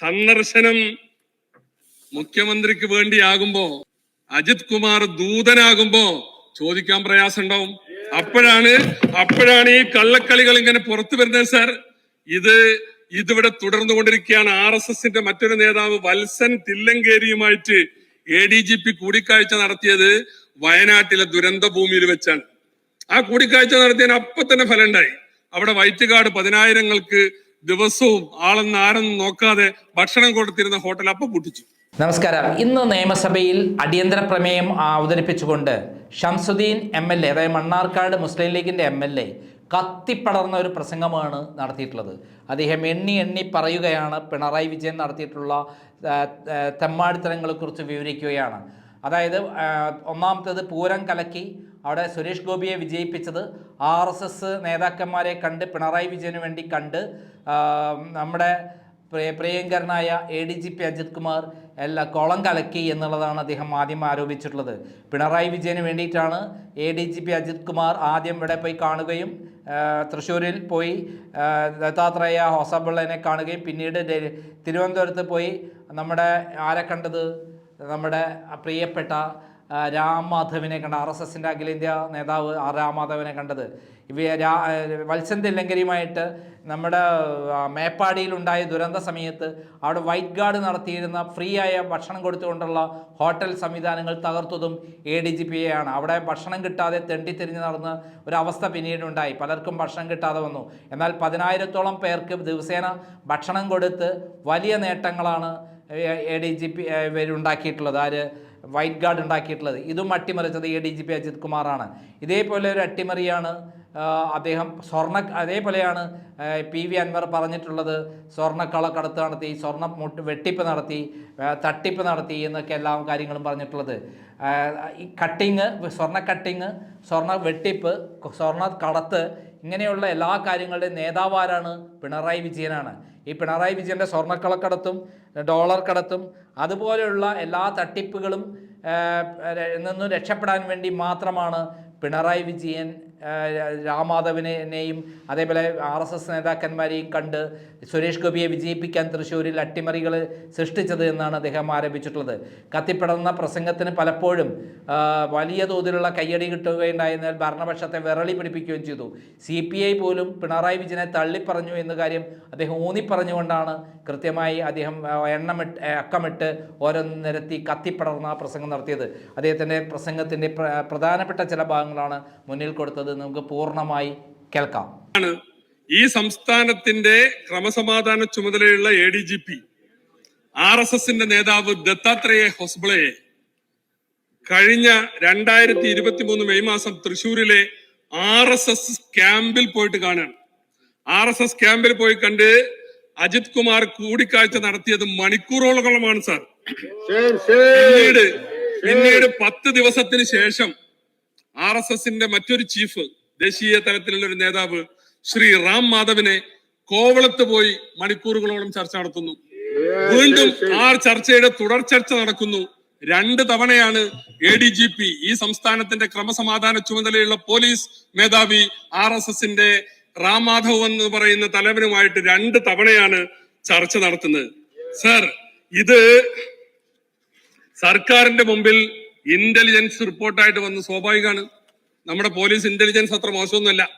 സന്ദർശനം മുഖ്യമന്ത്രിക്ക് വേണ്ടിയാകുമ്പോ അജിത് കുമാർ ദൂതനാകുമ്പോ ചോദിക്കാൻ പ്രയാസം ഉണ്ടാവും അപ്പോഴാണ് അപ്പോഴാണ് ഈ കള്ളക്കളികൾ ഇങ്ങനെ പുറത്തു വരുന്നത് സാർ. ഇത് ഇതിവിടെ തുടർന്നു കൊണ്ടിരിക്കുകയാണ്. ആർ എസ് എസിന്റെ മറ്റൊരു നേതാവ് വത്സൻ തില്ലങ്കേരിയുമായിട്ട് എ ഡി ജി പി കൂടിക്കാഴ്ച നടത്തിയത് വയനാട്ടിലെ ദുരന്ത ഭൂമിയിൽ വെച്ചാണ്. ആ കൂടിക്കാഴ്ച നടത്തിയതിന് അപ്പൊ തന്നെ ഫലമുണ്ടായി. അവിടെ വൈറ്റുകാട് പതിനായിരങ്ങൾക്ക് ദിവസവും ആളെന്ന് ആരെന്ന് നോക്കാതെ ഭക്ഷണം കൊടുത്തിരുന്ന ഹോട്ടൽ അപ്പം പൊട്ടിച്ചു. നമസ്കാരം. ഇന്ന് നിയമസഭയിൽ അടിയന്തര പ്രമേയം അവതരിപ്പിച്ചുകൊണ്ട് ഷംസുദ്ദീൻ എം എൽ എ അതായത് മണ്ണാർക്കാട് മുസ്ലിം ലീഗിന്റെ എം എൽ എ കത്തിപ്പടർന്ന ഒരു പ്രസംഗമാണ് നടത്തിയിട്ടുള്ളത്. അദ്ദേഹം എണ്ണി എണ്ണി പറയുകയാണ് പിണറായി വിജയൻ നടത്തിയിട്ടുള്ള തെമ്മാടിത്തരങ്ങളെക്കുറിച്ച് വിവരിക്കുകയാണ്. അതായത് ഒന്നാമത്തേത് പൂരം കലക്കി അവിടെ സുരേഷ് ഗോപിയെ വിജയിപ്പിച്ചത്. ആർ എസ് എസ് നേതാക്കന്മാരെ കണ്ട് പിണറായി വിജയന് വേണ്ടി കണ്ട് നമ്മുടെ പ്രിയ പ്രിയങ്കരനായ A D G P Ajith Kumar എല്ലാ കോളം കലക്കി എന്നുള്ളതാണ് അദ്ദേഹം ആദ്യം ആരോപിച്ചിട്ടുള്ളത്. പിണറായി വിജയന് വേണ്ടിയിട്ടാണ് A D G P Ajith Kumar ആദ്യം ഇവിടെ പോയി കാണുകയും തൃശ്ശൂരിൽ പോയി ദത്താത്രേയ ഹോസബിള്ളനെ കാണുകയും പിന്നീട് തിരുവനന്തപുരത്ത് പോയി നമ്മുടെ ആരെ കണ്ടത്? നമ്മുടെ പ്രിയപ്പെട്ട രാം മാധവിനെ കണ്ട ആർ എസ് എസിന്റെ അഖിലേന്ത്യാ നേതാവ് ആർ രാം മാധവനെ കണ്ടത്. ഇവ രാ വത്സൻ നമ്മുടെ മേപ്പാടിയിലുണ്ടായ ദുരന്ത സമയത്ത് അവിടെ വൈറ്റ് ഗാർഡ് നടത്തിയിരുന്ന ഫ്രീ ആയ ഭക്ഷണം കൊടുത്തുകൊണ്ടുള്ള ഹോട്ടൽ സംവിധാനങ്ങൾ തകർത്തതും എ ഡി ജി പി ആണ്. അവിടെ ഭക്ഷണം കിട്ടാതെ തെണ്ടിത്തിരിഞ്ഞ് നടന്ന ഒരവസ്ഥ പിന്നീടുണ്ടായി പലർക്കും ഭക്ഷണം കിട്ടാതെ വന്നു. എന്നാൽ പതിനായിരത്തോളം പേർക്ക് ദിവസേന ഭക്ഷണം കൊടുത്ത് വലിയ നേട്ടങ്ങളാണ് എ ഡി ജി പി ഇവരുണ്ടാക്കിയിട്ടുള്ളത് ആര്? വൈറ്റ് ഗാർഡ് ഉണ്ടാക്കിയിട്ടുള്ളത്. ഇതും അട്ടിമറിച്ചത് A D G P Ajith കുമാറാണ്. ഇതേപോലെ ഒരു അട്ടിമറിയാണ് അദ്ദേഹം സ്വർണ അതേപോലെയാണ് പി വി അൻവർ പറഞ്ഞിട്ടുള്ളത് സ്വർണക്കളക്കടത്ത് നടത്തി സ്വർണ വെട്ടിപ്പ് നടത്തി തട്ടിപ്പ് നടത്തി എന്നൊക്കെ എല്ലാ കാര്യങ്ങളും പറഞ്ഞിട്ടുള്ളത്. ഈ കട്ടിങ് സ്വർണ കട്ടിങ് സ്വർണ വെട്ടിപ്പ് സ്വർണ കടത്ത് ഇങ്ങനെയുള്ള എല്ലാ കാര്യങ്ങളുടെയും നേതാവ് ആരാണ് പിണറായി വിജയനാണ്. ഈ പിണറായി വിജയന്റെ സ്വർണക്കളക്കടത്തും ഡോളർ കടത്തും അതുപോലെയുള്ള എല്ലാ തട്ടിപ്പുകളും നിന്നും രക്ഷപ്പെടാൻ വേണ്ടി മാത്രമാണ് പിണറായി വിജയൻ രാമാധവനെയും അതേപോലെ ആർ എസ് എസ് നേതാക്കന്മാരെയും കണ്ട് സുരേഷ് ഗോപിയെ വിജയിപ്പിക്കാൻ തൃശ്ശൂരിൽ അട്ടിമറികൾ സൃഷ്ടിച്ചത് എന്നാണ് അദ്ദേഹം ആരോപിച്ചിട്ടുള്ളത്. കത്തിപ്പടർന്ന പ്രസംഗത്തിന് പലപ്പോഴും വലിയ തോതിലുള്ള കയ്യടി കിട്ടുകയുണ്ടായിരുന്നാൽ ഭരണപക്ഷത്തെ വിറളി പിടിപ്പിക്കുകയും ചെയ്തു. സി പി ഐ പോലും പിണറായി വിജയനെ തള്ളിപ്പറഞ്ഞു എന്ന കാര്യം അദ്ദേഹം ഊന്നിപ്പറഞ്ഞുകൊണ്ടാണ് കൃത്യമായി അദ്ദേഹം എണ്ണമിട്ട് അക്കമിട്ട് ഓരോന്ന് നിരത്തി കത്തിപ്പടർന്ന പ്രസംഗം നടത്തിയത്. അദ്ദേഹത്തിന്റെ പ്രസംഗത്തിന്റെ പ്രധാനപ്പെട്ട ചില ഭാഗങ്ങളാണ് മുന്നിൽ കൊടുത്തത്. നമുക്ക് പൂർണമായി കേൾക്കാം. ഈ സംസ്ഥാനത്തിന്റെ ക്രമസമാധാന ചുമതലയുള്ള A D G P R S എസിന്റെ നേതാവ് ദത്താത്രേയ ഹൊസ്ബളയെ കഴിഞ്ഞ രണ്ടായിരത്തി ഇരുപത്തി മൂന്ന് മെയ് മാസം തൃശൂരിലെ ആർ എസ് എസ് ക്യാമ്പിൽ പോയിട്ട് കാണാണ്. ആർ എസ് എസ് ക്യാമ്പിൽ പോയി കണ്ട് അജിത് കുമാർ കൂടിക്കാഴ്ച നടത്തിയത് മണിക്കൂറോളമാണ് സാർ. പിന്നീട് പിന്നീട് പത്ത് ദിവസത്തിന് ശേഷം ആർ എസ് എസിന്റെ മറ്റൊരു ചീഫ് ദേശീയ തലത്തിലുള്ള ഒരു നേതാവ് ശ്രീ റാം മാധവിനെ കോവളത്ത് പോയി മണിക്കൂറുകളോളം ചർച്ച നടത്തുന്നു. വീണ്ടും ആ ചർച്ചയുടെ തുടർ ചർച്ച നടക്കുന്നു. രണ്ട് തവണയാണ് എ ഡി ജി പി ഈ സംസ്ഥാനത്തിന്റെ ക്രമസമാധാന ചുമതലയുള്ള പോലീസ് മേധാവി ആർ എസ് എസിന്റെ റാം മാധവ് എന്ന് പറയുന്ന തലവനുമായിട്ട് രണ്ട് തവണയാണ് ചർച്ച നടത്തുന്നത്. സർ ഇത് സർക്കാരിന്റെ മുമ്പിൽ ഇന്റലിജൻസ് റിപ്പോർട്ടായിട്ട് വന്ന് സ്വാഭാവികമാണ്. നമ്മുടെ പോലീസ് ഇന്റലിജൻസ് അത്ര മോശമൊന്നുമല്ല.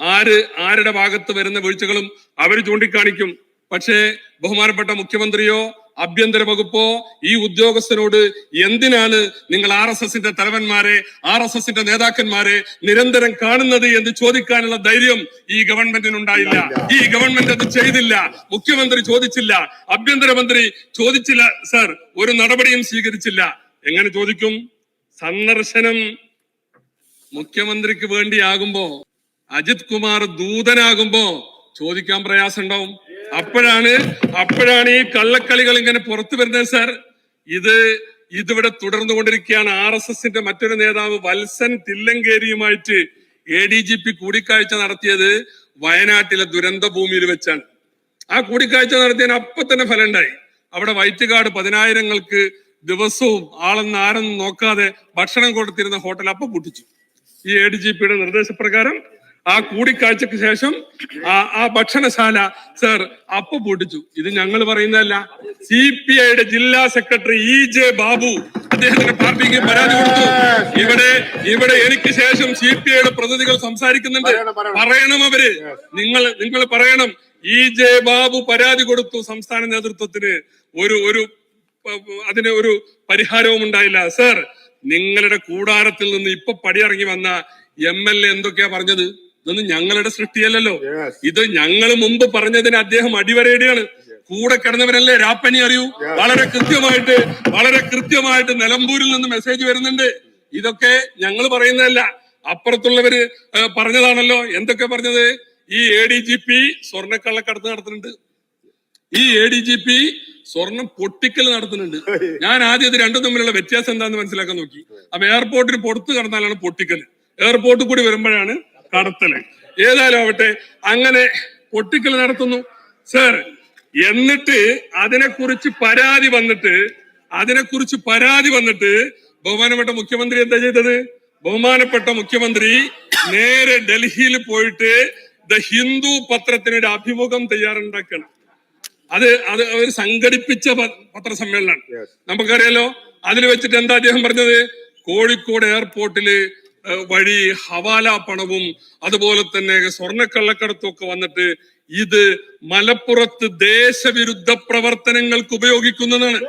ആര് ആരുടെ ഭാഗത്ത് വരുന്ന വീഴ്ചകളും അവർ ചൂണ്ടിക്കാണിക്കും. പക്ഷേ ബഹുമാനപ്പെട്ട മുഖ്യമന്ത്രിയോ ആഭ്യന്തര വകുപ്പോ ഈ ഉദ്യോഗസ്ഥനോട് എന്തിനാണ് നിങ്ങൾ ആർ എസ് എസിന്റെ തലവന്മാരെ ആർ എസ് എസിന്റെ നേതാക്കന്മാരെ നിരന്തരം കാണുന്നത് എന്ന് ചോദിക്കാനുള്ള ധൈര്യം ഈ ഗവൺമെന്റിന് ഉണ്ടായില്ല ഈ ഗവൺമെന്റ് അത് ചെയ്തില്ല. മുഖ്യമന്ത്രി ചോദിച്ചില്ല. ആഭ്യന്തരമന്ത്രി ചോദിച്ചില്ല. സർ ഒരു നടപടിയും സ്വീകരിച്ചില്ല. എങ്ങനെ ചോദിക്കും? സന്ദർശനം മുഖ്യമന്ത്രിക്ക് വേണ്ടിയാകുമ്പോ അജിത് കുമാർ ദൂതനാകുമ്പോ ചോദിക്കാൻ പ്രയാസം ഉണ്ടാവും അപ്പോഴാണ് അപ്പോഴാണ് ഈ കള്ളക്കളികൾ ഇങ്ങനെ പുറത്തു വരുന്നത് സാർ. ഇത് ഇതിവിടെ തുടർന്നു കൊണ്ടിരിക്കുകയാണ്. ആർ എസ് എസിന്റെ മറ്റൊരു നേതാവ് വത്സൻ തില്ലങ്കേരിയുമായിട്ട് എ ഡി ജി പി കൂടിക്കാഴ്ച നടത്തിയത് വയനാട്ടിലെ ദുരന്ത ഭൂമിയിൽ വെച്ചാണ്. ആ കൂടിക്കാഴ്ച നടത്തിയതിന് അപ്പൊ തന്നെ ഫലമുണ്ടായി. അവിടെ അവിടെ വൈറ്റുകാട് പതിനായിരങ്ങൾക്ക് ദിവസവും ആളെന്ന് ആരെന്ന് നോക്കാതെ ഭക്ഷണം കൊടുത്തിരുന്ന ഹോട്ടൽ അപ്പൊ പൊട്ടിച്ചു. ഈ എ ഡി ജി പിയുടെ നിർദ്ദേശപ്രകാരം ആ കൂടിക്കാഴ്ചക്ക് ശേഷം ആ ആ ഭക്ഷണശാല സർ അപ്പൊ പൊട്ടിച്ചു. ഇത് ഞങ്ങൾ പറയുന്നതല്ല സി പി ഐയുടെ ജില്ലാ സെക്രട്ടറി ഇ ജെ ബാബു അദ്ദേഹത്തിന്റെ പാർട്ടിക്ക് പരാതി കൊടുത്തു. ഇവിടെ ഇവിടെ എനിക്ക് ശേഷം സി പി ഐയുടെ പ്രതിനിധികൾ സംസാരിക്കുന്നുണ്ട്. പറയണം, അവർ. നിങ്ങൾ നിങ്ങൾ പറയണം. ഇ ജെ ബാബു പരാതി കൊടുത്തു സംസ്ഥാന നേതൃത്വത്തിന്. ഒരു ഒരു അതിന് ഒരു പരിഹാരവും ഉണ്ടായില്ല. സർ നിങ്ങളുടെ കൂടാരത്തിൽ നിന്ന് ഇപ്പൊ പടിയിറങ്ങി വന്ന എം എൽ എ എന്തൊക്കെയാ പറഞ്ഞത്? ഇതൊന്നും ഞങ്ങളുടെ സൃഷ്ടിയല്ലല്ലോ. ഇത് ഞങ്ങൾ മുമ്പ് പറഞ്ഞതിന് അദ്ദേഹം അടിവരയിടുകയാണ്. കൂടെ കിടന്നവരല്ലേ? രാപ്പനി അറിയൂ. വളരെ കൃത്യമായിട്ട് വളരെ കൃത്യമായിട്ട് നിലമ്പൂരിൽ നിന്ന് മെസ്സേജ് വരുന്നുണ്ട്. ഇതൊക്കെ ഞങ്ങൾ പറയുന്നതല്ല. അപ്പുറത്തുള്ളവര് പറഞ്ഞതാണല്ലോ. എന്തൊക്കെ പറഞ്ഞത്? ഈ എ ഡി ജി പി സ്വർണക്കള്ളക്കടത്ത് നടത്തുന്നുണ്ട്. ഈ എ ഡി ജി പി സ്വർണം പൊട്ടിക്കൽ നടത്തുന്നുണ്ട്. ഞാൻ ആദ്യം ഇത് രണ്ടും തമ്മിലുള്ള വ്യത്യാസം എന്താന്ന് മനസ്സിലാക്കാൻ നോക്കി. അപ്പൊ എയർപോർട്ടിന് പുറത്ത് കടന്നാലാണ് പൊട്ടിക്കൽ എയർപോർട്ടിൽ കൂടി വരുമ്പോഴാണ് കടത്തൽ. ഏതായാലും ആവട്ടെ അങ്ങനെ പൊട്ടിക്കൽ നടത്തുന്നു. സർ എന്നിട്ട് അതിനെക്കുറിച്ച് പരാതി വന്നിട്ട് അതിനെക്കുറിച്ച് പരാതി വന്നിട്ട് ബഹുമാനപ്പെട്ട മുഖ്യമന്ത്രി എന്താ ചെയ്തത്? ബഹുമാനപ്പെട്ട മുഖ്യമന്ത്രി നേരെ ഡൽഹിയിൽ പോയിട്ട് ദ ഹിന്ദു പത്രത്തിന് ഒരു അഭിമുഖം തയ്യാറുണ്ടാക്കണം. അത് അത് അവർ സംഘടിപ്പിച്ച പത്രസമ്മേളനമാണ്. നമുക്കറിയാലോ? അതിൽ വെച്ചിട്ട് എന്താ അദ്ദേഹം പറഞ്ഞത്? കോഴിക്കോട് എയർപോർട്ടിൽ വഴി ഹവാല പണവും അതുപോലെ തന്നെ സ്വർണക്കള്ളക്കടത്തും ഒക്കെ വന്നിട്ട് ഇത് മലപ്പുറത്ത് ദേശവിരുദ്ധ പ്രവർത്തനങ്ങൾക്ക് ഉപയോഗിക്കുന്നതാണ്.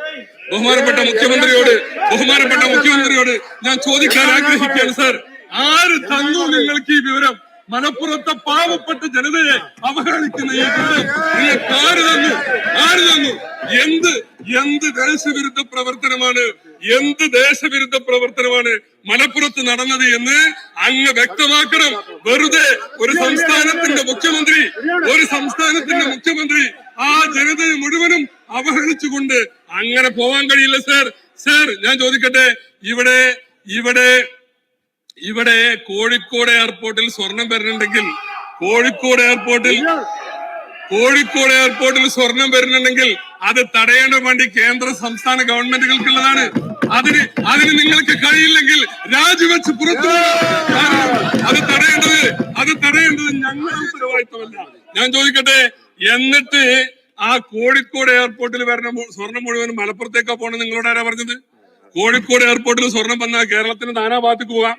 ബഹുമാനപ്പെട്ട മുഖ്യമന്ത്രിയോട് ബഹുമാനപ്പെട്ട മുഖ്യമന്ത്രിയോട് ഞാൻ ചോദിക്കാൻ ആഗ്രഹിക്കുകയാണ് സാർ. ആര് തന്നു നിങ്ങൾക്ക് ഈ വിവരം? മലപ്പുറത്തെ പാവപ്പെട്ട ജനതയെ അവഹേളിക്കുന്ന ഈ തന്നു? ആര് തന്നു? എന്ത് എന്ത് ദേശവിരുദ്ധ പ്രവർത്തനമാണ് എന്ത് ദേശവിരുദ്ധ പ്രവർത്തനമാണ് മലപ്പുറത്ത് നടന്നത് എന്ന് അങ്ങ് വ്യക്തമാക്കണം. വെറുതെ ഒരു സംസ്ഥാനത്തിന്റെ മുഖ്യമന്ത്രി ഒരു സംസ്ഥാനത്തിന്റെ മുഖ്യമന്ത്രി ആ ജനതയെ മുഴുവനും അവഹേളിച്ചുകൊണ്ട് അങ്ങനെ പോവാൻ കഴിയില്ല സർ. സർ ഞാൻ ചോദിക്കട്ടെ ഇവിടെ ഇവിടെ ഇവിടെ കോഴിക്കോട് എയർപോർട്ടിൽ സ്വർണം വരുന്നുണ്ടെങ്കിൽ കോഴിക്കോട് എയർപോർട്ടിൽ കോഴിക്കോട് എയർപോർട്ടിൽ സ്വർണം വരുന്നുണ്ടെങ്കിൽ അത് തടയേണ്ട വേണ്ടി കേന്ദ്ര സംസ്ഥാന ഗവൺമെന്റുകൾക്കുള്ളതാണ്. അതിന് അതിന് നിങ്ങൾക്ക് കഴിയില്ലെങ്കിൽ രാജിവെച്ച് പുറത്തു. അത് തടയേണ്ടത് അത് തടയേണ്ടത് ഞങ്ങളുടെ ഉത്തരവാദിത്തമല്ല ഞാൻ ചോദിക്കട്ടെ എന്നിട്ട് ആ കോഴിക്കോട് എയർപോർട്ടിൽ വരുന്ന സ്വർണം മുഴുവൻ മലപ്പുറത്തേക്കാ പോണെന്ന് നിങ്ങളോട് ആരാ പറഞ്ഞത്? കോഴിക്കോട് എയർപോർട്ടിൽ സ്വർണം വന്നാൽ കേരളത്തിന് നാനാഭാഗത്തേക്ക് പോകാം.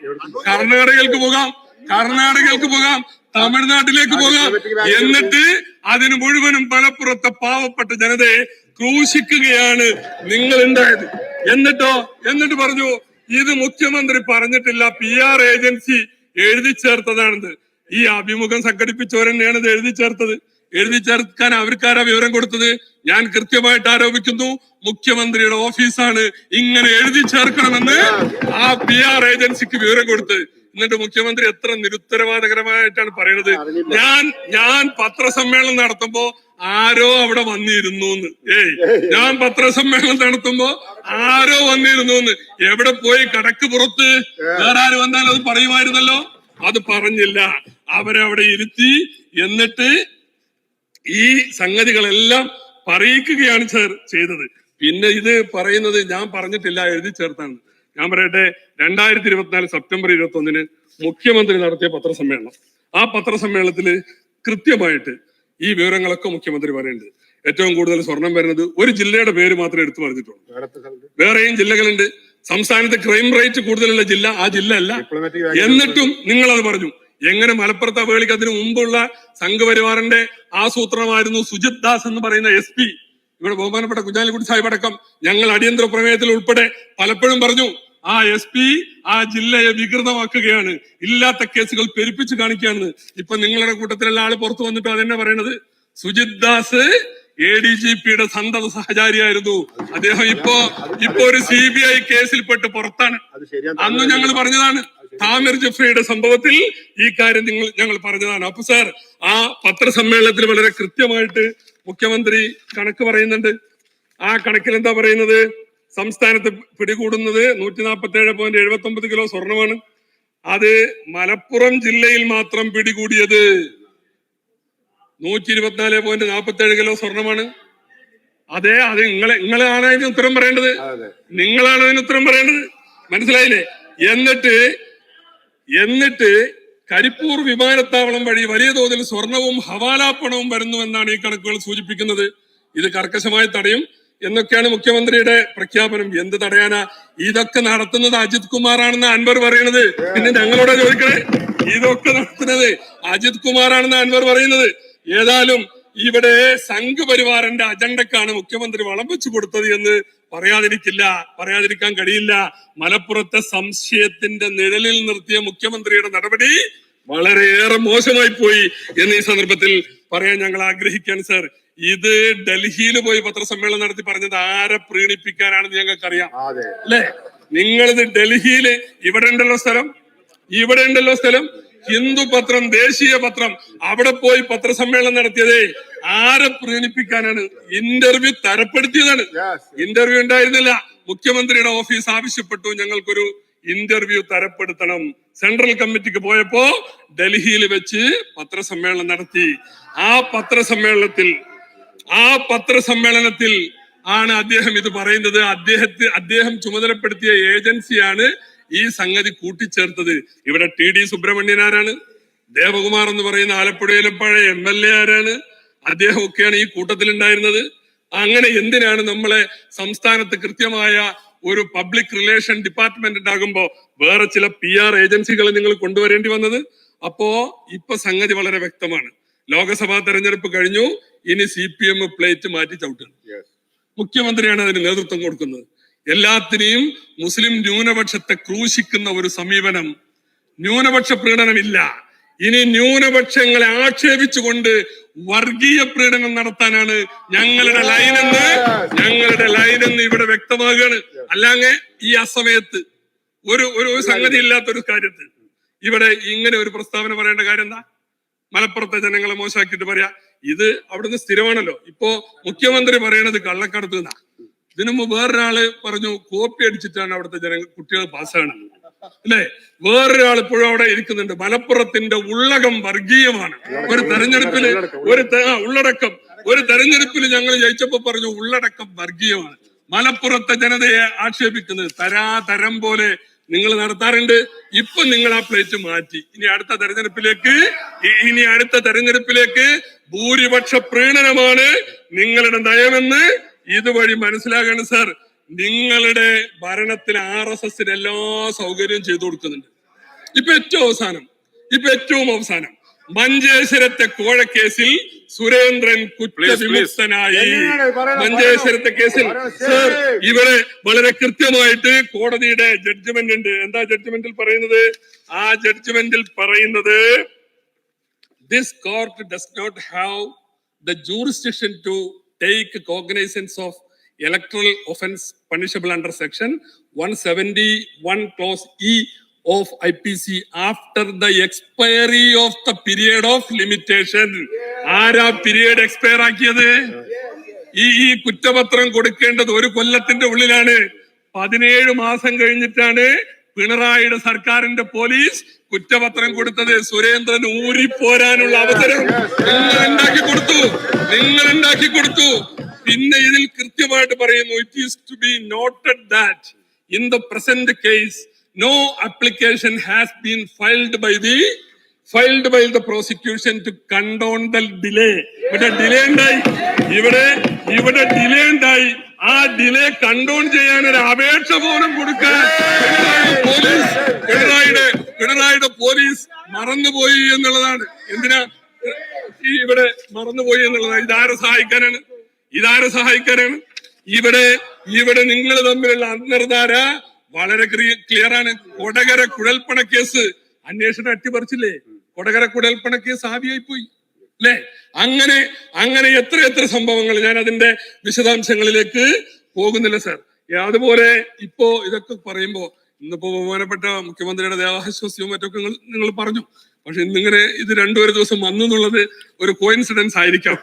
കർണാടകയിലേക്ക് പോകാം. കർണാടകയിലേക്ക് പോകാം. തമിഴ്നാട്ടിലേക്ക് പോകാം. എന്നിട്ട് അതിന് മുഴുവനും മലപ്പുറത്തെ പാവപ്പെട്ട ജനതയെ ക്രൂശിക്കുകയാണ് നിങ്ങൾ ഉണ്ടായത് എന്നിട്ടോ? എന്നിട്ട് പറഞ്ഞു ഇത് മുഖ്യമന്ത്രി പറഞ്ഞിട്ടില്ല പി ആർ ഏജൻസി എഴുതി ചേർത്തതാണിത് ഈ അഭിമുഖം സംഘടിപ്പിച്ചവരെന്നെയാണ് ഇത് എഴുതി ചേർത്തത്. എഴുതി ചേർക്കാൻ അവർക്കാരാ വിവരം കൊടുത്തത്? ഞാൻ കൃത്യമായിട്ട് ആരോപിക്കുന്നു. മുഖ്യമന്ത്രിയുടെ ഓഫീസാണ് ഇങ്ങനെ എഴുതി ചേർക്കണമെന്ന് ആ പി ആർ ഏജൻസിക്ക് വിവരം കൊടുത്ത് എന്നിട്ട് മുഖ്യമന്ത്രി എത്ര നിരുത്തരവാദകരമായിട്ടാണ് പറയുന്നത് ഞാൻ ഞാൻ പത്രസമ്മേളനം നടത്തുമ്പോ ആരോ അവിടെ വന്നിരുന്നു എന്ന് ഏയ് ഞാൻ പത്രസമ്മേളനം നടത്തുമ്പോ ആരോ വന്നിരുന്നു എന്ന് എവിടെ പോയി കടക്ക് പുറത്ത്? വേറെ ആര് വന്നാൽ അത് പറയുമായിരുന്നല്ലോ? അത് പറഞ്ഞില്ല. അവരവിടെ ഇരുത്തി എന്നിട്ട് ഈ സംഗതികളെല്ലാം പറയിക്കുകയാണ് സർ ചെയ്തത്. പിന്നെ ഇത് പറയുന്നത് ഞാൻ പറഞ്ഞിട്ടില്ല എഴുതി ചേർത്താണ്. ഞാൻ പറയട്ടെ രണ്ടായിരത്തി ഇരുപത്തിനാല് സെപ്റ്റംബർ ഇരുപത്തി ഒന്നിന് മുഖ്യമന്ത്രി നടത്തിയ പത്രസമ്മേളനം. ആ പത്രസമ്മേളനത്തിൽ കൃത്യമായിട്ട് ഈ വിവരങ്ങളൊക്കെ മുഖ്യമന്ത്രി പറയുന്നുണ്ട്. ഏറ്റവും കൂടുതൽ സ്വർണം വരുന്നത് ഒരു ജില്ലയുടെ പേര് മാത്രമേ എടുത്തു പറഞ്ഞിട്ടുള്ളൂ. വേറെയും ജില്ലകളുണ്ട്. സംസ്ഥാനത്ത് ക്രൈം റേറ്റ് കൂടുതലുള്ള ജില്ല ആ ജില്ല അല്ല. എന്നിട്ടും നിങ്ങൾ അത് പറഞ്ഞു. എങ്ങനെ മലപ്പുറത്ത് അവഹേളിക്ക് അതിനു മുമ്പുള്ള സംഘപരിവാറിന്റെ ആസൂത്രണമായിരുന്നു സുജിത് ദാസ് എന്ന് പറയുന്ന എസ് പി. ഇവിടെ ബഹുമാനപ്പെട്ട കുഞ്ഞാലിക്കുട്ടി സാഹിബ് അടക്കം ഞങ്ങൾ അടിയന്തര പ്രമേയത്തിൽ ഉൾപ്പെടെ പലപ്പോഴും പറഞ്ഞു ആ എസ് പി ആ ജില്ലയെ വികൃതമാക്കുകയാണ്. ഇല്ലാത്ത കേസുകൾ പെരുപ്പിച്ച് കാണിക്കുകയാണ്. ഇപ്പൊ നിങ്ങളുടെ കൂട്ടത്തിലുള്ള ആൾ പുറത്തു വന്നിട്ട് അതെന്നെ പറയണത് Sujith Das A D G പിയുടെ സന്തത സഹചാരിയായിരുന്നു. അദ്ദേഹം ഇപ്പോ ഇപ്പോ ഒരു സി ബി ഐ കേസിൽപ്പെട്ട് പുറത്താണ്. അന്ന് ഞങ്ങൾ പറഞ്ഞതാണ് താമിർ ജഫ്രിയുടെ സംഭവത്തിൽ ഈ കാര്യം നിങ്ങൾ ഞങ്ങൾ പറഞ്ഞതാണ്. അപ്പൊ സാർ ആ പത്രസമ്മേളനത്തിൽ വളരെ കൃത്യമായിട്ട് മുഖ്യമന്ത്രി കണക്ക് പറയുന്നുണ്ട്. ആ കണക്കിൽ എന്താ പറയുന്നത്? സംസ്ഥാനത്ത് പിടികൂടുന്നത് നൂറ്റി നാൽപ്പത്തി ഏഴ് പോയിന്റ് എഴുപത്തി ഒമ്പത് കിലോ സ്വർണമാണ്. അത് മലപ്പുറം ജില്ലയിൽ മാത്രം പിടികൂടിയത് നൂറ്റി ഇരുപത്തിനാല് പോയിന്റ് നാൽപ്പത്തി ഏഴ് കിലോ സ്വർണമാണ്. അതെ അത് നിങ്ങളെ നിങ്ങളാണ് അതിന് ഉത്തരം പറയേണ്ടത്. നിങ്ങളാണ് അതിന് ഉത്തരം പറയേണ്ടത്. മനസ്സിലായില്ലേ? എന്നിട്ട് എന്നിട്ട് കരിപ്പൂർ വിമാനത്താവളം വഴി വലിയ തോതിൽ സ്വർണവും ഹവാലാപ്പണവും വരുന്നുവെന്നാണ് ഈ കണക്കുകൾ സൂചിപ്പിക്കുന്നത്. ഇത് കർക്കശമായി തടയും എന്നൊക്കെയാണ് മുഖ്യമന്ത്രിയുടെ പ്രഖ്യാപനം. എന്ത് തടയാനാ? ഇതൊക്കെ നടത്തുന്നത് അജിത് കുമാറാണെന്ന് അൻവർ പറയുന്നത്. പിന്നെ ഞങ്ങളോട് ചോദിക്കണേ? ഇതൊക്കെ നടത്തുന്നത് അജിത് കുമാറാണെന്ന് അൻവർ പറയുന്നത്. ഏതായാലും ഇവിടെ സംഘപരിവാറിന്റെ അജണ്ടക്കാണ് മുഖ്യമന്ത്രി വളം വെച്ചു കൊടുത്തത് എന്ന് പറയാതിരിക്കില്ല പറയാതിരിക്കാൻ കഴിയില്ല. മലപ്പുറത്തെ സംശയത്തിന്റെ നിഴലിൽ നിർത്തിയ മുഖ്യമന്ത്രിയുടെ നടപടി വളരെയേറെ മോശമായി പോയി എന്ന് ഈ സന്ദർഭത്തിൽ പറയാൻ ഞങ്ങൾ ആഗ്രഹിക്കാൻ സർ ഇത് ഡൽഹിയിൽ പോയി പത്രസമ്മേളനം നടത്തി പറഞ്ഞത് ആരെ പ്രീണിപ്പിക്കാനാണെന്ന് ഞങ്ങൾക്കറിയാം. അല്ലേ? നിങ്ങളിത് ഡൽഹിയിൽ ഇവിടെ ഉണ്ടല്ലോ സ്ഥലം ഇവിടെ ഉണ്ടല്ലോ സ്ഥലം ഹിന്ദു പത്രം ദേശീയ പത്രം അവിടെ പോയി പത്രസമ്മേളനം നടത്തിയതേ ആരെ പ്രീണിപ്പിക്കാനാണ്? ഇന്റർവ്യൂ തരപ്പെടുത്തിയതാണ്. ഇന്റർവ്യൂ ഉണ്ടായിരുന്നില്ല. മുഖ്യമന്ത്രിയുടെ ഓഫീസ് ആവശ്യപ്പെട്ടു. ഞങ്ങൾക്കൊരു ഇന്റർവ്യൂ തരപ്പെടുത്തണം. സെൻട്രൽ കമ്മിറ്റിക്ക് പോയപ്പോ ഡൽഹിയിൽ വെച്ച് പത്രസമ്മേളനം നടത്തി. ആ പത്രസമ്മേളനത്തിൽ ആ പത്രസമ്മേളനത്തിൽ ആണ് അദ്ദേഹം ഇത് പറയുന്നത്. അദ്ദേഹത്തെ അദ്ദേഹം ചുമതലപ്പെടുത്തിയ ഏജൻസിയാണ് ഈ സംഗതി കൂട്ടിച്ചേർത്തത് ഇവിടെ ടി ഡി സുബ്രഹ്മണ്യൻ ആരാണ്? ദേവകുമാർ എന്ന് പറയുന്ന ആലപ്പുഴയിലെ പഴയ എം എൽ എ ആരാണ്? അദ്ദേഹം ഒക്കെയാണ് ഈ കൂട്ടത്തിൽ ഉണ്ടായിരുന്നത് അങ്ങനെ എന്തിനാണ് നമ്മളെ സംസ്ഥാനത്ത് കൃത്യമായ ഒരു പബ്ലിക് റിലേഷൻ ഡിപ്പാർട്ട്മെന്റ് ഉണ്ടാകുമ്പോ വേറെ ചില പി ആർ ഏജൻസികളെ നിങ്ങൾ കൊണ്ടുവരേണ്ടി വന്നത്? അപ്പോ ഇപ്പൊ സംഗതി വളരെ വ്യക്തമാണ്. ലോക്സഭാ തെരഞ്ഞെടുപ്പ് കഴിഞ്ഞു. ഇനി സി പി എം പ്ലേറ്റ് മാറ്റി ചവിട്ടുന്നു മുഖ്യമന്ത്രിയാണ് അതിന് നേതൃത്വം കൊടുക്കുന്നത്. എല്ലാത്തിനെയും മുസ്ലിം ന്യൂനപക്ഷത്തെ ക്രൂശിക്കുന്ന ഒരു സമീപനം. ന്യൂനപക്ഷ പ്രീണനമില്ല ഇനി ന്യൂനപക്ഷങ്ങളെ ആക്ഷേപിച്ചുകൊണ്ട് വർഗീയ പ്രീണനം നടത്താനാണ് ഞങ്ങളുടെ ലൈൻ എന്ന് ഞങ്ങളുടെ ലൈൻ എന്ന് ഇവിടെ വ്യക്തമാകുകയാണ് അല്ലാങ്ങെ ഈ അസമയത്ത് ഒരു ഒരു ഒരു സംഗതി ഇല്ലാത്തൊരു കാര്യത്തിൽ ഇവിടെ ഇങ്ങനെ ഒരു പ്രസ്താവന പറയേണ്ട കാര്യം എന്താ? മലപ്പുറത്തെ ജനങ്ങളെ മോശമാക്കിയിട്ട് പറയാ. ഇത് അവിടുന്ന് സ്ഥിരമാണല്ലോ. ഇപ്പോ മുഖ്യമന്ത്രി പറയണത് കള്ളക്കടത്ത് എന്നാ. ഇതിനു മുമ്പ് വേറൊരാൾ പറഞ്ഞു കോപ്പി അടിച്ചിട്ടാണ് അവിടുത്തെ ജനങ്ങൾ കുട്ടികൾ പാസ്സാണ് അല്ലെ? വേറൊരാൾ ഇപ്പോഴും അവിടെ ഇരിക്കുന്നുണ്ട്. മലപ്പുറത്തിന്റെ ഉള്ളകം വർഗീയമാണ്. ഒരു തെരഞ്ഞെടുപ്പിൽ ഒരു ഉള്ളടക്കം. ഒരു തെരഞ്ഞെടുപ്പിൽ ഞങ്ങൾ ജയിച്ചപ്പോ പറഞ്ഞു ഉള്ളടക്കം വർഗീയമാണ്. മലപ്പുറത്തെ ജനതയെ ആക്ഷേപിക്കുന്നത് തരാതരം പോലെ നിങ്ങൾ നടത്താറുണ്ട്. ഇപ്പൊ നിങ്ങൾ ആ പ്ലേറ്റ് മാറ്റി. ഇനി അടുത്ത തെരഞ്ഞെടുപ്പിലേക്ക് ഇനി അടുത്ത തെരഞ്ഞെടുപ്പിലേക്ക് ഭൂരിപക്ഷ പ്രീണനമാണ് നിങ്ങളുടെ നയമെന്ന് ഇതുവഴി മനസ്സിലാകണം സാർ നിങ്ങളുടെ ഭരണത്തിൽ ആർ എസ് എസിന് എല്ലാ സൗകര്യവും ചെയ്തു കൊടുക്കുന്നുണ്ട്. ഇപ്പൊ ഏറ്റവും അവസാനം ഇപ്പൊ ഏറ്റവും അവസാനം. മഞ്ചേശ്വരത്തെ കോഴക്കേസിൽ സുരേന്ദ്രൻ കുറ്റവിമുക്തനായി. മഞ്ചേശ്വരത്തെ കേസിൽ സർ. ഇവിടെ വളരെ കൃത്യമായിട്ട് കോടതിയുടെ ജഡ്ജ്മെന്റ് ഉണ്ട്. എന്താ ജഡ്ജ്മെന്റിൽ പറയുന്നത്? ആ ജഡ്ജ്മെന്റിൽ പറയുന്നത് this court does not have the jurisdiction to take cognizance of electoral offense punishable under section 171 clause E of IPC after the expiry of the period of limitation. ആരാ പീരിയഡ് എക്സ്പയർ ആക്കിയത് ഈ ഈ കുറ്റപത്രം കൊടുക്കേണ്ടത് ഒരു കൊല്ലത്തിന്റെ ഉള്ളിലാണ് പതിനേഴ് മാസം കഴിഞ്ഞിട്ടാണ് പിണറായിയുടെ സർക്കാരിന്റെ പോലീസ് കുറ്റപത്രം കൊടുത്തത് സുരേന്ദ്രൻ ഊരിപ്പോരാനുള്ള അവസരം നിങ്ങൾ ഉണ്ടാക്കി കൊടുത്തു. നിങ്ങൾ ഉണ്ടാക്കി കൊടുത്തു. പിന്നെ ഇതിൽ കൃത്യമായിട്ട് പറയുന്നു it is to be noted that in the present case no application has been filed by the filed by the prosecution to condone the delay ഇവിടെ ഡിലേ ഉണ്ടായി. ഇവിടെ ഇവിടെ ഡിലേ ഉണ്ടായി. ആ ഡിലേ കണ്ടോൺ ചെയ്യാൻ ഒരു അപേക്ഷ പോലും കൊടുക്കാൻ പോലീസ് പിണറായിയുടെ പിണറായിയുടെ പോലീസ് മറന്നുപോയി എന്നുള്ളതാണ്. എന്തിനാ? ഈ ഇവിടെ മറന്നുപോയി എന്നുള്ളതാണ്. ഇതാരെ സഹായിക്കാനാണ്? ഇതാരെ സഹായിക്കാനാണ്? ഇവിടെ ഇവിടെ നിങ്ങൾ തമ്മിലുള്ള അന്തർധാര വളരെ ക്ലിയർ ആണ് കൊടകര കുഴൽപ്പണ കേസ് അന്വേഷണം അട്ടിപ്പറിച്ചില്ലേ കൊടകര കുഴൽപ്പണ കേസ് ആവിയായി പോയി അല്ലേ? അങ്ങനെ അങ്ങനെ എത്ര എത്ര സംഭവങ്ങൾ ഞാൻ അതിന്റെ വിശദാംശങ്ങളിലേക്ക് പോകുന്നില്ല സാർ. അതുപോലെ ഇപ്പോ ഇതൊക്കെ പറയുമ്പോ ഇന്നിപ്പോ ബഹുമാനപ്പെട്ട മുഖ്യമന്ത്രിയുടെ ദേവാശ്വാസ്യവും മറ്റൊക്കെ നിങ്ങൾ പറഞ്ഞു. പക്ഷെ ഇന്നിങ്ങനെ ഇത് രണ്ടു ഒരു ദിവസം വന്നു എന്നുള്ളത് ഒരു കോയിൻസിഡൻസ് ആയിരിക്കാം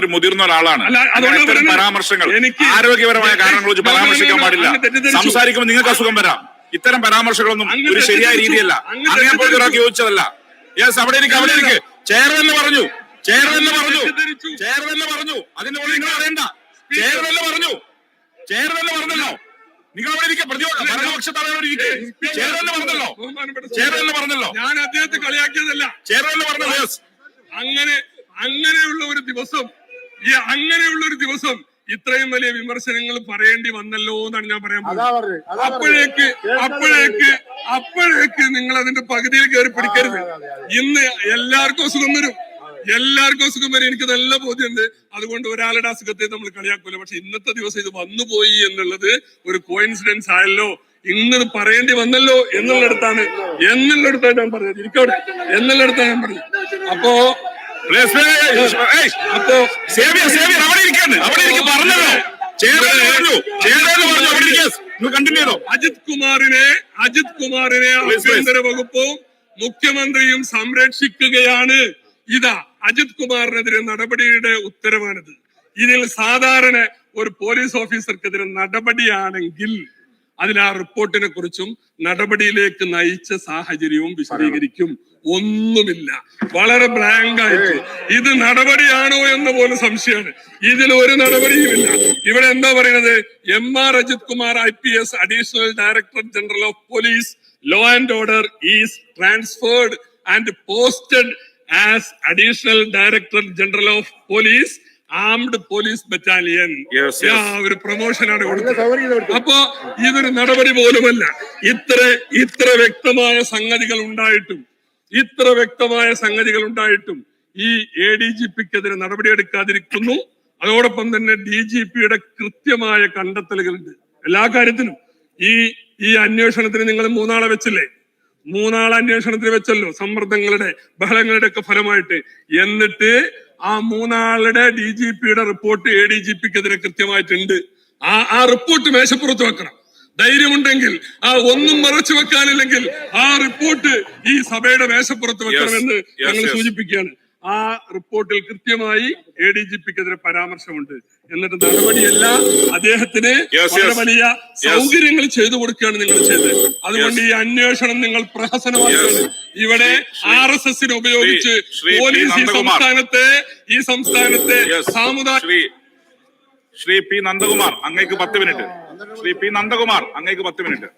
ഒരു മുതിർന്ന ഒരാളാണ്. പരാമർശങ്ങൾ ആരോഗ്യപരമായ കാരണങ്ങൾ വെച്ച് പരാമർശിക്കാൻ പാടില്ല. സംസാരിക്കുമ്പോൾ നിങ്ങൾക്ക് അസുഖം വരാം. ഇത്തരം പരാമർശങ്ങളൊന്നും ഒരു ശരിയായ രീതിയല്ല. അങ്ങ് അങ്ങനെ പോയി ഒരാൾക്ക് യെസ് അവിടെ എനിക്ക് അവിടെ എനിക്ക് ചെയർ തന്നെ പറഞ്ഞു. ചെയർ തന്നെ പറഞ്ഞു. ചെയർ തന്നെ പറഞ്ഞു. അതിന്റെ പോലെ നിങ്ങൾ അറിയണ്ട ചെയർ തന്നെ പറഞ്ഞു ചെയർ തന്നെ പറഞ്ഞല്ലോ നിങ്ങൾ അവിടെ ഇരിക്കുക തന്നെ പറഞ്ഞല്ലോ. ചേരലിന് പറഞ്ഞല്ലോ. ഞാൻ അദ്ദേഹത്തെ കളിയാക്കിയതല്ല. ചേരലിന് പറഞ്ഞല്ലോ അങ്ങനെ അങ്ങനെയുള്ള ഒരു ദിവസം ഈ അങ്ങനെയുള്ള ഒരു ദിവസം ഇത്രയും വലിയ വിമർശനങ്ങൾ പറയേണ്ടി വന്നല്ലോ എന്നാണ് ഞാൻ പറയാൻ പോകുന്നത്. അപ്പോഴേക്ക് അപ്പോഴേക്ക് അപ്പോഴേക്ക് നിങ്ങൾ അതിന്റെ പകുതിയിൽ കയറി പിടിക്കരുത്. ഇന്ന് എല്ലാവർക്കും അസുഖം വരും. എല്ലാവർക്കും അസുഖം വരും. എനിക്ക് നല്ല ബോധ്യമുണ്ട്. അതുകൊണ്ട് ഒരാളുടെ അസുഖത്തെ നമ്മൾ കളിയാക്കൂല. പക്ഷെ ഇന്നത്തെ ദിവസം ഇത് വന്നുപോയി എന്നുള്ളത് ഒരു കോയിൻസിഡൻസ് ആയല്ലോ. ഇന്ന് ഇത് പറയേണ്ടി വന്നല്ലോ എന്നുള്ളിടത്താണ് എന്നുള്ളിടത്താണ് ഞാൻ പറഞ്ഞത്. ഇരിക്കവിടെ എന്നുള്ളിടത്താണ് ഞാൻ പറഞ്ഞത്. അപ്പോ അപ്പോ സേവിയർ സേവിയർ അവിടെ ഇരിക്കാണ് അവിടെ ഇരിക്കും പറഞ്ഞല്ലോ പറഞ്ഞു. ചെയർമാൻ പറഞ്ഞു. അവിടെ ഇരിക്കുക കണ്ടിന്യൂ ചെയ്തോ? അജിത് കുമാറിനെ അജിത് കുമാറിനെ. ആഭ്യന്തര വകുപ്പും മുഖ്യമന്ത്രിയും സംരക്ഷിക്കുകയാണ്. ഇതാ അജിത് കുമാറിനെതിരെ നടപടിയുടെ ഉത്തരവാണിത്. ഇതിൽ സാധാരണ ഒരു പോലീസ് ഓഫീസർക്കെതിരെ നടപടിയാണെങ്കിൽ അതിൽ ആ റിപ്പോർട്ടിനെ കുറിച്ചും നടപടിയിലേക്ക് നയിച്ച സാഹചര്യവും വിശദീകരിക്കും. ഒന്നുമില്ല. വളരെ ബ്ലാങ്ക് ആയിട്ട് ഇത് നടപടിയാണോ എന്ന് പോലും സംശയമാണ്. ഇതിൽ ഒരു നടപടിയുമില്ല. ഇവിടെ എന്താ പറയുന്നത്? M R Ajith Kumar I P S additional director general of police law and order is transferred and posted as additional director general of police armed police battalion. ഒരു പ്രൊമോഷനാണ് കൊടുത്തത്. അപ്പോ ഇതൊരു നടപടി പോലുമല്ല. ഇത്ര ഇത്ര വ്യക്തമായ സംഗതികൾ ഉണ്ടായിട്ടും ഇത്ര വ്യക്തമായ സംഗതികൾ ഉണ്ടായിട്ടും ഈ എ ഡി ജി പിക്കെതിരെ നടപടിയെടുക്കാതിരിക്കുന്നു. അതോടൊപ്പം തന്നെ ഡി ജി പിയുടെ കൃത്യമായ കണ്ടെത്തലുകളുണ്ട്. എല്ലാ കാര്യത്തിലും. ഈ ഈ അന്വേഷണത്തിന് നിങ്ങൾ മൂന്നാളെ വെച്ചില്ലേ? മൂന്നാളെ അന്വേഷണത്തിന് വെച്ചല്ലോ. സമ്മർദ്ദങ്ങളുടെ ബഹളങ്ങളുടെ ഒക്കെ ഫലമായിട്ട്. എന്നിട്ട് ആ മൂന്നാളുടെ ഡി ജി പിയുടെ റിപ്പോർട്ട് എ ഡി ജി പിക്കെതിരെ കൃത്യമായിട്ടുണ്ട്. ആ ആ റിപ്പോർട്ട് മേശപ്പുറത്ത് വെക്കണം. ധൈര്യമുണ്ടെങ്കിൽ ആ ഒന്നും മറച്ചു വെക്കാനില്ലെങ്കിൽ ആ റിപ്പോർട്ട് ഈ സഭയുടെ മേശപ്പുറത്ത് വെക്കണമെന്ന് ഞങ്ങൾ സൂചിപ്പിക്കുകയാണ്. ആ റിപ്പോർട്ടിൽ കൃത്യമായി എ ഡി ജി പിക്കെതിരെ പരാമർശമുണ്ട്. എന്നിട്ട് നടപടിയല്ല അദ്ദേഹത്തിന് വളരെ വലിയ സൗകര്യങ്ങൾ ചെയ്തു കൊടുക്കുകയാണ് നിങ്ങൾ ചെയ്തത്. അതുകൊണ്ട് ഈ അന്വേഷണം നിങ്ങൾ പ്രഹസനമാക്കുകയാണ്. ഇവിടെ ആർ എസ് എസിന് ഉപയോഗിച്ച് പോലീസ് ഈ. സംസ്ഥാനത്തെ ഈ സംസ്ഥാനത്തെ. സാമുദായിക ശ്രീ പി നന്ദകുമാർ അങ്ങേക്ക് പത്ത് മിനിറ്റ്. ശ്രീ പി നന്ദകുമാർ അങ്ങേക്ക് പത്ത് മിനിറ്റ്.